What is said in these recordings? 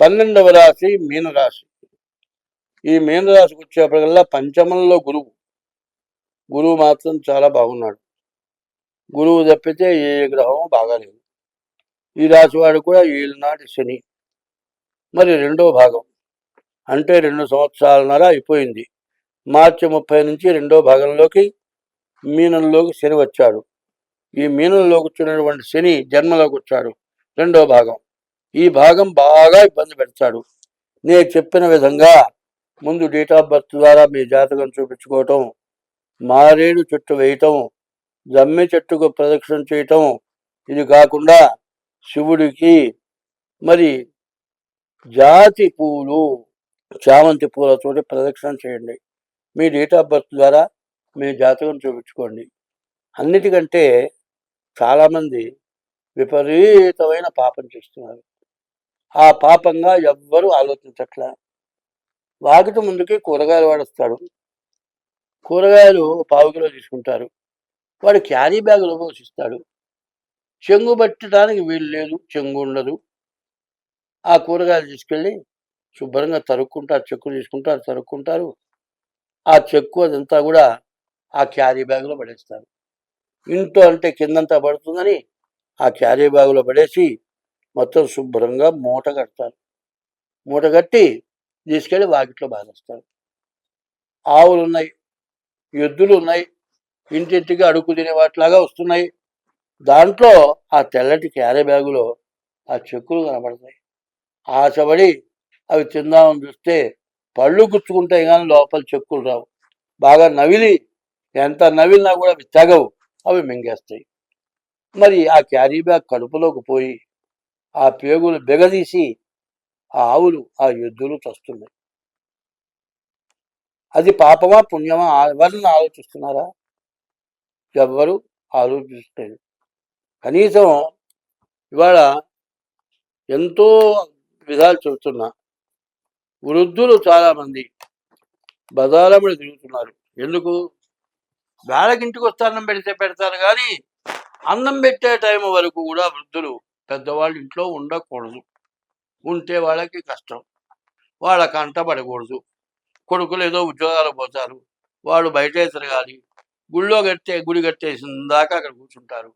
పన్నెండవ రాశి మీనరాశి. ఈ మీనరాశికి వచ్చేప్పటికల్లా పంచమంలో గురువు. గురువు మాత్రం చాలా బాగున్నాడు. గురువు తప్పితే ఏ గ్రహం బాగాలేదు. ఈ రాశి వాడు కూడా ఏళ్ళనాటి శని. మరి రెండో భాగం. అంటే రెండు సంవత్సరాలన్నర అయిపోయింది. మార్చి ముప్పై నుంచి రెండో భాగంలోకి మీనంలోకి శని వచ్చాడు. ఈ మీనంలోకి వచ్చినటువంటి శని జన్మలోకి వచ్చాడు. రెండో భాగం. ఈ భాగం బాగా ఇబ్బంది పెడతాడు. నేను చెప్పిన విధంగా ముందు డేట్ ఆఫ్ బర్త్ ద్వారా మీ జాతకం చూపించుకోవటం మారేడు చెట్టు వేయటం జమ్మి చెట్టుకు ప్రదక్షిణ చేయటం ఇది కాకుండా శివుడికి మరి జాతి పూలు చామంతి పూలతోటి ప్రదక్షిణ చేయండి. మీ డేట్ ఆఫ్ బర్త్ ద్వారా మీ జాతకం చూపించుకోండి. అన్నిటికంటే చాలామంది విపరీతమైన పాపం చేస్తున్నారు. ఆ పాపంగా ఎవ్వరూ ఆలోచించట్లే. వాకిట ముందుకి కూరగాయలు వాడొస్తాడు. కూరగాయలు పావు కిలో తీసుకుంటారు. వాడు క్యారీ బ్యాగులో పోషిస్తాడు. చెంగు పట్టడానికి వీలు లేదు చెంగు ఉండదు. ఆ కూరగాయలు తీసుకెళ్ళి శుభ్రంగా తరుక్కుంటారు చెక్కు తీసుకుంటారు తరుక్కుంటారు. ఆ చెక్కు అదంతా కూడా ఆ క్యారీ బ్యాగులో పడేస్తారు. ఇంట్లో అంటే కిందంతా పడుతుందని ఆ క్యారీ బ్యాగులో పడేసి మొత్తం శుభ్రంగా మూట కడతారు. మూట కట్టి తీసుకెళ్ళి వాకిట్లో బాధేస్తారు ఆవులు ఉన్నాయి ఎద్దులు ఉన్నాయి ఇంటింటికి అడుగు తినే వాటిలాగా వస్తున్నాయి. దాంట్లో ఆ తెల్లటి క్యారీ బ్యాగులో ఆ చెక్కులు కనబడతాయి. ఆశపడి అవి తిందామని చూస్తే పళ్ళు గుచ్చుకుంటాయి కానీ లోపల చెక్కులు రావు. బాగా నవిలి ఎంత నవిలినా కూడా అవి తెగవు అవి మింగేస్తాయి. మరి ఆ క్యారీ బ్యాగ్ కడుపులోకి పోయి ఆ పేగులు బిగదీసి ఆ ఆవులు ఆ ఎద్దులు చస్తున్నాయి. అది పాపమా పుణ్యమా? ఎవరిని ఆలోచిస్తున్నారా? ఎవ్వరు ఆలోచిస్తలేదు. కనీసం ఇవాళ ఎంతో విధాలు చెబుతున్నా. వృద్ధులు చాలామంది బదాలముడి తిరుగుతున్నారు. ఎందుకు? వేళకింటికి వస్తే అన్నం పెడితే పెడతారు కానీ అన్నం పెట్టే టైం వరకు కూడా వృద్ధులు పెద్దవాళ్ళు ఇంట్లో ఉండకూడదు. ఉంటే వాళ్ళకి కష్టం. వాళ్ళ కంట పడకూడదు. కొడుకులు ఏదో ఉద్యోగాలు పోతారు. వాళ్ళు బయటే తిరగాలి గుళ్ళో కట్టే గుడి కట్టేసిన దాకా అక్కడ కూర్చుంటారు.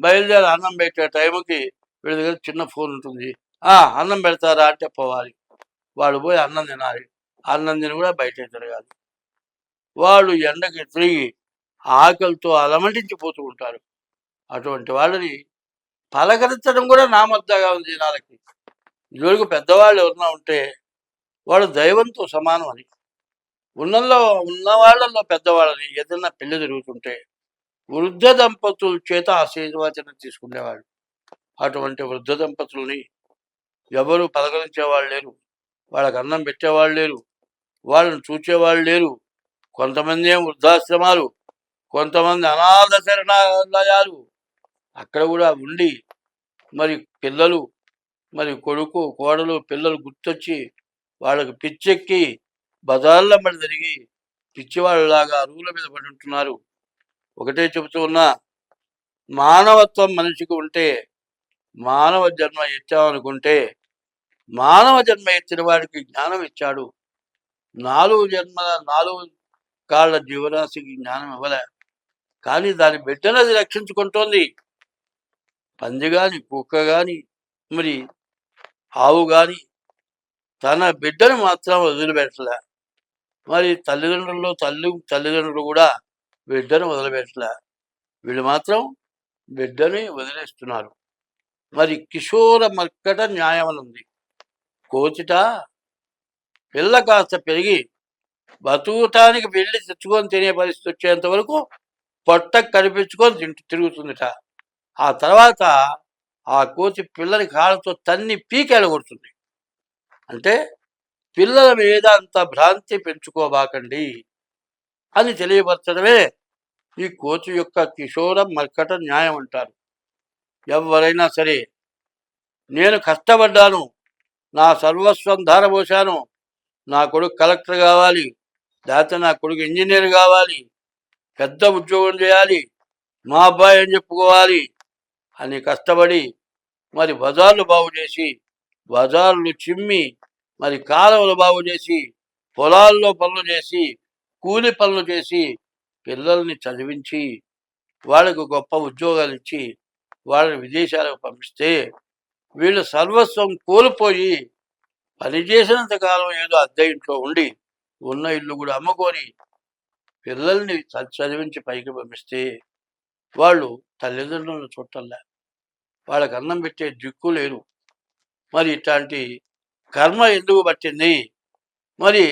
బయలుదేరి అన్నం పెట్టే టైంకి వీళ్ళ దగ్గర చిన్న ఫోన్ ఉంటుంది. ఆ అన్నం పెడతారా? అంటే పోవాలి. వాళ్ళు పోయి అన్నం తినాలి. అన్నం తిని కూడా బయటే తిరగాలి. వాళ్ళు ఎండకి తిరిగి ఆకలితో అలమటించిపోతూ ఉంటారు. అటువంటి వాళ్ళని పలకరించడం కూడా నామద్దగా ఉంది జనాలకి. ఇదివరకు పెద్దవాళ్ళు ఎవరన్నా ఉంటే వాడు దైవంతో సమానం అని. ఉన్నలో ఉన్న వాళ్ళల్లో పెద్దవాళ్ళని ఏదైనా పెళ్ళి జరుగుతుంటే వృద్ధ దంపతుల చేత ఆశీర్వచనం తీసుకునేవాళ్ళు. అటువంటి వృద్ధ దంపతుల్ని ఎవరు పలకరించేవాళ్ళు లేరు. వాళ్ళకి అన్నం పెట్టేవాళ్ళు లేరు. వాళ్ళని చూచేవాళ్ళు లేరు. కొంతమంది ఏం వృద్ధాశ్రమాలు కొంతమంది అనాథ శరణాలయాలు అక్కడ కూడా ఉండి మరి పిల్లలు మరి కొడుకు కోడలు పిల్లలు గుర్తొచ్చి వాళ్ళకు పిచ్చెక్కి బజార్ల పడి తిరిగి పిచ్చివాళ్ళలాగా అరువుల మీద పడి ఉంటున్నారు. ఒకటే చెబుతూ ఉన్నా మానవత్వం మనిషికి ఉంటే మానవ జన్మ ఇచ్చామనుకుంటే మానవ జన్మ ఇచ్చిన వాడికి జ్ఞానం ఇచ్చాడు. నాలుగు జన్మల నాలుగు కాళ్ళ జీవరాశికి జ్ఞానం ఇవ్వలే. కానీ దాని బిడ్డనది రక్షించుకుంటోంది. పంది కానీ కుక్క కానీ మరి ఆవు కానీ తన బిడ్డను మాత్రం వదిలిపెట్టలే. మరి తల్లిదండ్రుల్లో తల్లి తల్లిదండ్రులు కూడా బిడ్డను వదిలిపెట్టలే. వీళ్ళు మాత్రం బిడ్డని వదిలేస్తున్నారు. మరి కిషోర మర్కట న్యాయం అని ఉంది. కోచిట పిల్ల కాస్త పెరిగి బతుకుటానికి వెళ్ళి తెచ్చుకొని తినే పరిస్థితి వచ్చేంత వరకు పొట్ట కనిపించుకొని తింటూ తిరుగుతుందిట. ఆ తర్వాత ఆ కోతి పిల్లని కాళ్ళతో తన్ని పీకెళ్ళగొడుతుంది అంటే పిల్లల మీద అంత భ్రాంతి పెంచుకోబాకండి అని తెలియపరచడమే ఈ కోతి యొక్క కిషోర మర్కట న్యాయం అంటారు. ఎవరైనా సరే నేను కష్టపడ్డాను నా సర్వస్వం ధారపోశాను నా కొడుకు కలెక్టర్ కావాలి లేకపోతే నా కొడుకు ఇంజనీర్ కావాలి పెద్ద ఉద్యోగం చేయాలి మా అబ్బాయి అని చెప్పుకోవాలి అని కష్టపడి మరి బజార్లు బాగు చేసి బజార్లు చిమ్మి మరి కాలువలు బాగు చేసి పొలాల్లో పనులు చేసి కూలి పనులు చేసి పిల్లల్ని చదివించి వాళ్ళకు గొప్ప ఉద్యోగాలు ఇచ్చి వాళ్ళని విదేశాలకు పంపిస్తే వీళ్ళు సర్వస్వం కోల్పోయి పని చేసినంత కాలం ఏదో అద్దె ఇంట్లో ఉండి ఉన్న ఇల్లు కూడా అమ్ముకొని పిల్లల్ని చ- చదివించి పైకి పంపిస్తే వాళ్ళు తల్లిదండ్రులను చుట్టల్లా వాళ్ళకి అన్నం పెట్టే దిక్కు లేరు మరి ఇట్లాంటి కర్మ ఎందుకు పట్టింది? మరి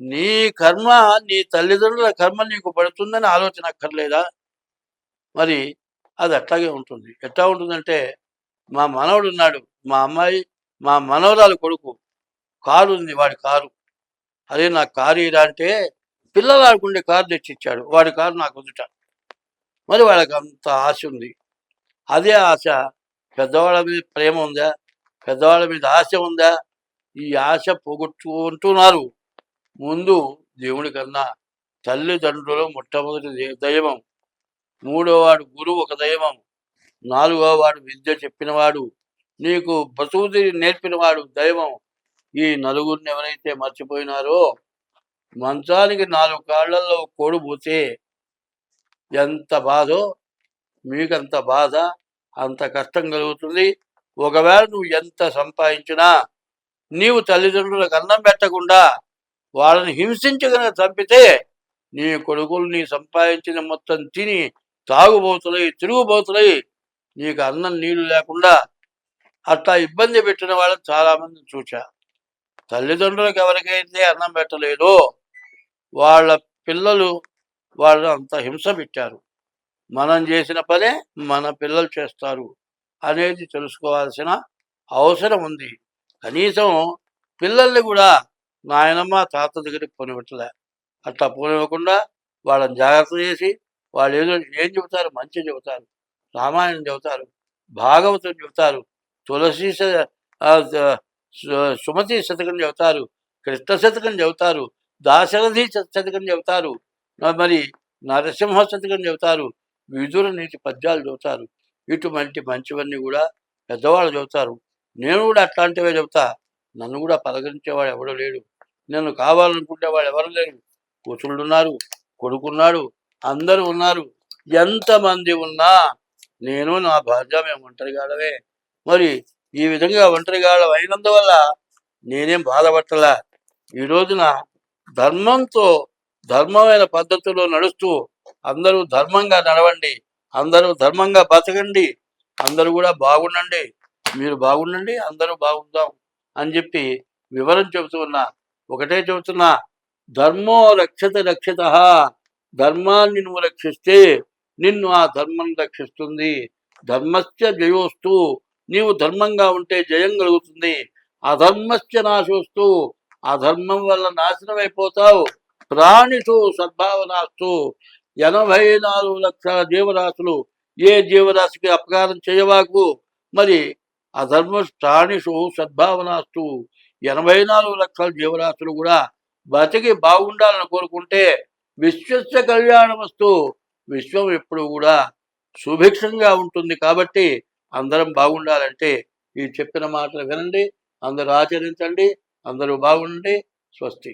నీ కర్మ నీ తల్లిదండ్రుల కర్మ నీకు పడుతుందని ఆలోచన అక్కర్లేదా? మరి అది అట్లాగే ఉంటుంది. ఎట్లా ఉంటుందంటే మా మనవడు ఉన్నాడు మా అమ్మాయి మా మనవరాలు కొడుకు. కారు ఉంది వాడి కారు. అదే నా కారు ఇరా అంటే పిల్లలు ఆడుకుండే కారు తెచ్చిచ్చాడు. వాడి కారు నాకు వదుట మరి వాళ్ళకి అంత ఆశ ఉంది. అదే ఆశ పెద్దవాళ్ళ మీద ప్రేమ ఉందా? పెద్దవాళ్ళ మీద ఆశ ఉందా? ఈ ఆశ పోగొట్టుకుంటున్నారు ముందు దేవుడి కన్నా తల్లిదండ్రులు మొట్టమొదటి దైవం. మూడో వాడు గురువు ఒక దైవం. నాలుగో వాడు విద్య చెప్పినవాడు. నీకు బతుకుది నేర్పినవాడు దైవం. ఈ నలుగురిని ఎవరైతే మర్చిపోయినారో మంచానికి నాలుగు కాళ్ళల్లో కోడు పోతే ఎంత బాధో మీకంత బాధ అంత కష్టం కలుగుతుంది. ఒకవేళ నువ్వు ఎంత సంపాదించినా నీవు తల్లిదండ్రులకు అన్నం పెట్టకుండా వాళ్ళని హింసించగల చంపితే నీ కొడుకులు నీ సంపాదించిన మొత్తం తిని తాగుబోతులై తిరుగుబోతులై నీకు అన్నం నీళ్ళు లేకుండా అట్లా ఇబ్బంది పెట్టిన వాళ్ళని చాలామంది చూచా తల్లిదండ్రులకు ఎవరికైతే అన్నం పెట్టలేదో వాళ్ళ పిల్లలు వాళ్ళు అంత హింస పెట్టారు. మనం చేసిన పనే మన పిల్లలు చేస్తారు అనేది తెలుసుకోవాల్సిన అవసరం ఉంది. కనీసం పిల్లల్ని కూడా నాయనమ్మ తాత దగ్గరికి పోనివ్వట్లే. అట్లా పోనివ్వకుండా వాళ్ళని జాగ్రత్త చేసి వాళ్ళు ఏదో ఏం చెబుతారు మంచి చెబుతారు రామాయణం చెబుతారు భాగవతం చెబుతారు తులసి సుమతి శతకం చెబుతారు కృష్ణ శతకం చెబుతారు దాశరథి శతకం చెబుతారు మరి నరసింహ శతకం చెబుతారు. విదుర నీతి పద్యాలు చెబుతారు. ఇటువంటి మంచివన్నీ కూడా పెద్దవాళ్ళు చెబుతారు. నేను కూడా అట్లాంటివే చెబుతా. నన్ను కూడా పలకరించేవాడు ఎవడో లేడు. నేను కావాలనుకుంటే వాడు ఎవరు లేరు కూతుళ్ళు ఉన్నారు కొడుకున్నాడు అందరూ ఉన్నారు. ఎంతమంది ఉన్నా నేను నా భార్య మేము ఒంటరిగాడవే మరి ఈ విధంగా ఒంటరిగాళ్ళం అయినందువల్ల నేనేం బాధపడతలా? ఈ రోజున ధర్మంతో ధర్మమైన పద్ధతిలో నడుస్తూ అందరూ ధర్మంగా నడవండి అందరూ ధర్మంగా బతకండి అందరూ కూడా బాగుండండి మీరు బాగుండండి అందరూ బాగుందాం అని చెప్పి వివరం చెబుతూ ఉన్నా. ఒకటే చెబుతున్నా ధర్మో రక్షత రక్షిత ధర్మాన్ని నువ్వు రక్షిస్తే నిన్ను ఆ ధర్మం రక్షిస్తుంది. ధర్మస్య జయోస్తూ నీవు ధర్మంగా ఉంటే జయం కలుగుతుంది. అధర్మస్య నాశోస్తూ అధర్మం వల్ల నాశనం అయిపోతావు ప్రాణిషు సద్భావనాస్తు ఎనభై నాలుగు లక్షల జీవరాశులు ఏ జీవరాశికి అపకారం చేయవాకు? మరి అధర్మ ప్రాణిషు సద్భావనాస్తు ఎనభై నాలుగు లక్షల జీవరాశులు కూడా బతికి బాగుండాలని కోరుకుంటే విశ్వస్య కళ్యాణమస్తు విశ్వం ఎప్పుడు కూడా సుభిక్షంగా ఉంటుంది కాబట్టి అందరం బాగుండాలంటే ఈ చెప్పిన మాటలు వినండి అందరూ ఆచరించండి అందరూ బాగుండండి స్వస్తి.